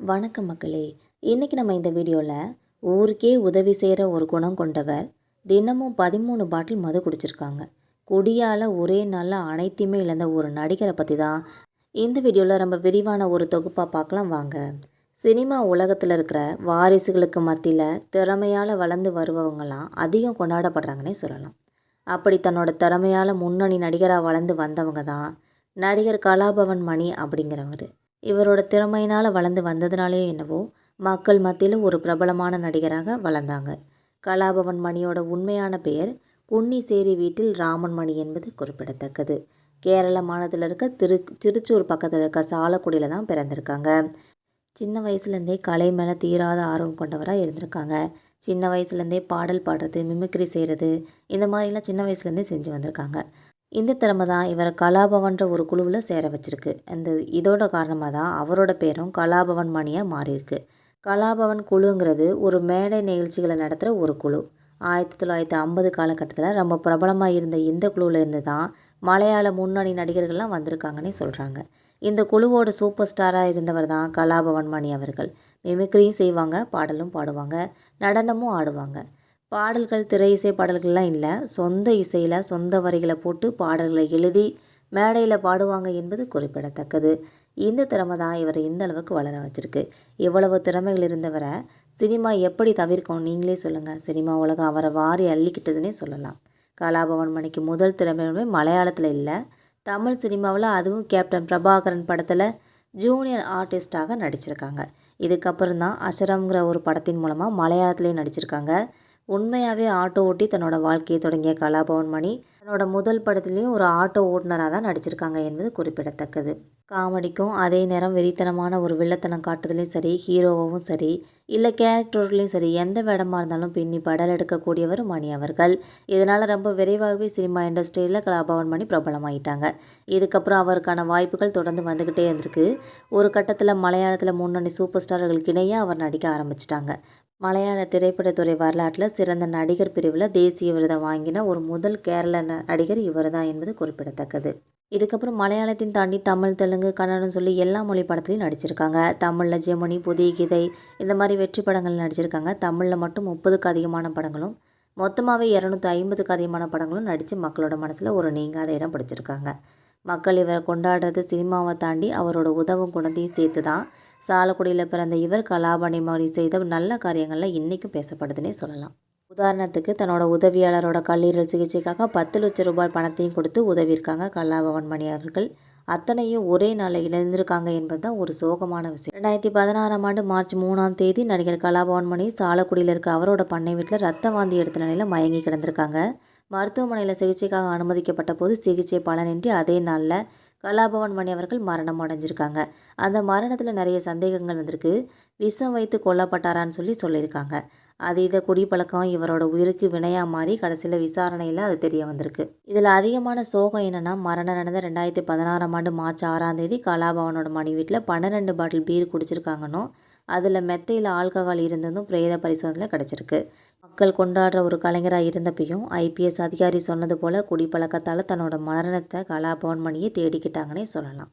வணக்கம் மக்களே. இன்றைக்கி நம்ம இந்த வீடியோவில் ஊருக்கே உதவி செய்கிற ஒரு குணம் கொண்டவர் தினமும் பதிமூணு பாட்டில் மது குடிச்சிருக்காங்க. குடியால் ஒரே நாளில் அனைத்தையுமே இழந்த ஒரு நடிகரை பற்றி தான் இந்த வீடியோவில் ரொம்ப விரிவான ஒரு தொகுப்பாக பார்க்கலாம் வாங்க. சினிமா உலகத்தில் இருக்கிற வாரிசுகளுக்கு மத்தியில் திறமையால் வளர்ந்து வருபவங்களாம் அதிகம் கொண்டாடப்படுறாங்கன்னே சொல்லலாம். அப்படி தன்னோட திறமையால் முன்னணி நடிகராக வளர்ந்து வந்தவங்க தான் நடிகர் கலாபவன் மணி அப்படிங்கிறவர். இவரோட திறமையினால் வளர்ந்து வந்ததுனாலே என்னவோ மக்கள் மத்தியில் ஒரு பிரபலமான நடிகராக வளர்ந்தாங்க. கலாபவன் மணியோட உண்மையான பெயர் குன்னிசேரி வீட்டில் ராமன் மணி என்பது குறிப்பிடத்தக்கது. கேரள மாநிலத்தில் இருக்க திரு திருச்சூர் பக்கத்தில் இருக்க சாலக்குடியில் தான் பிறந்திருக்காங்க. சின்ன வயசுலேருந்தே கலை மேலே தீராத ஆர்வம் கொண்டவராக இருந்திருக்காங்க. சின்ன வயசுலேருந்தே பாடல் பாடுறது மிமிக்ரி செய்கிறது இந்த மாதிரிலாம் சின்ன வயசுலேருந்தே செஞ்சு வந்திருக்காங்க. இந்த திறமை தான் இவரை கலாபவன்ற ஒரு குழுவில் சேர வச்சிருக்கு. அந்த இதோட காரணமாக தான் அவரோட பேரும் கலாபவன் மணியாக மாறியிருக்கு. கலாபவன் குழுங்கிறது ஒரு மேடை நிகழ்ச்சிகளை நடத்துகிற ஒரு குழு. ஆயிரத்தி தொள்ளாயிரத்தி ஐம்பது காலகட்டத்தில் ரொம்ப பிரபலமாக இருந்த இந்த குழுவில் இருந்து தான் மலையாள முன்னணி நடிகர்கள்லாம் வந்திருக்காங்கன்னே சொல்கிறாங்க இந்த குழுவோட சூப்பர் ஸ்டாராக இருந்தவர் தான் கலாபவன் மணி அவர்கள். மிமிக்ரியும் செய்வாங்க பாடலும் பாடுவாங்க நடனமும் ஆடுவாங்க. பாடல்கள் திரை இசை பாடல்கள்லாம் இல்லை. சொந்த இசையில் சொந்த வரிகளை போட்டு பாடல்களை எழுதி மேடையில் பாடுவாங்க என்பது குறிப்பிடத்தக்கது. இந்த திறமை தான் இவரை இந்த அளவுக்கு வளர வச்சிருக்கு. இவ்வளவு திறமைகள் இருந்தவரை சினிமா எப்படி தவிர்க்கும் நீங்களே சொல்லுங்கள் சினிமா உலகம் அவரை வாரி அள்ளிக்கிட்டதுன்னே சொல்லலாம். கலாபவன் மணிக்கு முதல் திறமையுமே மலையாளத்தில் இல்லை. தமிழ் சினிமாவில் அதுவும் கேப்டன் பிரபாகரன் படத்தில் ஜூனியர் ஆர்டிஸ்டாக நடிச்சிருக்காங்க. இதுக்கப்புறம் தான் அஷரம்ங்கிற ஒரு படத்தின் மூலமாக மலையாளத்துலேயும் நடிச்சிருக்காங்க. உண்மையாகவே ஆட்டோ ஓட்டி தன்னோட வாழ்க்கையை தொடங்கிய கலாபவன் மணி தன்னோட முதல் படத்துலேயும் ஒரு ஆட்டோ ஓட்டுநராக தான் நடிச்சிருக்காங்க என்பது குறிப்பிடத்தக்கது. காமெடிக்கும் அதே நேரம் வெறித்தனமான ஒரு வில்லத்தனம் காட்டுதலையும் சரி ஹீரோவும் சரி இல்லை கேரக்டர்லையும் சரி எந்த வேடமாக இருந்தாலும் பின்னி படல் எடுக்கக்கூடியவர் மணி அவர்கள். இதனால் ரொம்ப விரைவாகவே சினிமா இண்டஸ்ட்ரியில் கலாபவன் மணி பிரபலமாயிட்டாங்க. இதுக்கப்புறம் அவருக்கான வாய்ப்புகள் தொடர்ந்து வந்துக்கிட்டே இருந்திருக்கு. ஒரு கட்டத்தில் மலையாளத்தில் முன்னணி சூப்பர் ஸ்டார்களுக்கு இணையாக அவர் நடிக்க ஆரம்பிச்சிட்டாங்க. மலையாள திரைப்படத்துறை வரலாற்றில் சிறந்த நடிகர் பிரிவில் தேசிய விருதை வாங்கின ஒரு முதல் கேரள நடிகர் இவர் தான் என்பது குறிப்பிடத்தக்கது. இதுக்கப்புறம் மலையாளத்தின் தாண்டி தமிழ் தெலுங்கு கன்னடம் சொல்லி எல்லா மொழி படத்துலையும் நடிச்சிருக்காங்க. தமிழில் ஜெமினி புதிய கீதை இந்த மாதிரி வெற்றி படங்கள் நடிச்சிருக்காங்க. தமிழில் மட்டும் முப்பதுக்கு அதிகமான படங்களும் மொத்தமாகவே இரநூத்தி ஐம்பதுக்கு அதிகமான படங்களும் நடித்து மக்களோட மனசில் ஒரு நீங்காத இடம் பிடிச்சிருக்காங்க. மக்கள் இவரை கொண்டாடுறது சினிமாவை தாண்டி அவரோட உதவும் குணத்தையும் சேர்த்து தான் சாலக்குடியில் பிறந்த இவர் கலாபணி மொழி செய்த நல்ல காரியங்களில் இன்றைக்கும் பேசப்படுதுன்னே சொல்லலாம். உதாரணத்துக்கு தன்னோட உதவியாளரோட கல்லீரல் சிகிச்சைக்காக பத்து லட்சம் ரூபாய் பணத்தையும் கொடுத்து உதவியிருக்காங்க கலாபவன் மணி அவர்கள். அத்தனையும் ஒரே நாளில் இணைந்திருக்காங்க என்பது தான் ஒரு சோகமான விஷயம். ரெண்டாயிரத்தி பதினாறாம் ஆண்டு மார்ச் மூணாம் தேதி நடிகர் கலாபவன் மணி சாலக்குடியில் இருக்க அவரோட பண்ணை வீட்டில் ரத்த வாந்தி எடுத்த நிலையில் மயங்கி கிடந்திருக்காங்க. மருத்துவமனையில் சிகிச்சைக்காக அனுமதிக்கப்பட்ட போது சிகிச்சை பலனின்றி அதே நாளில் கலாபவன் மணி அவர்கள் மரணம் அடைஞ்சிருக்காங்க. அந்த மரணத்தில் நிறைய சந்தேகங்கள் வந்திருக்கு. விஷம் வைத்து கொல்லப்பட்டாரான்னு சொல்லி சொல்லியிருக்காங்க. அது இதை குடிப்பழக்கம் இவரோட உயிருக்கு வினையாக மாறி கடைசியில் விசாரணையில் அது தெரிய வந்திருக்கு. இதில் அதிகமான சோகம் என்னென்னா மரணம் நடந்த ரெண்டாயிரத்தி பதினாறாம் ஆண்டு மார்ச் ஆறாம் தேதி கலாபவனோட மணி வீட்டில் பன்னிரெண்டு பாட்டில் பீர் குடிச்சிருக்காங்கன்னோ அதில் மெத்தையில் ஆல்கஹால் இருந்ததும் பிரேத பரிசோதனையில் கிடச்சிருக்கு. மக்கள் கொண்டாடுற ஒரு கலைஞராக இருந்தப்பையும் ஐபிஎஸ் அதிகாரி சொன்னது போல் குடிப்பழக்கத்தால் தன்னோட மரணத்தை கலாபவன் மணியை தேடிக்கிட்டாங்கன்னே சொல்லலாம்.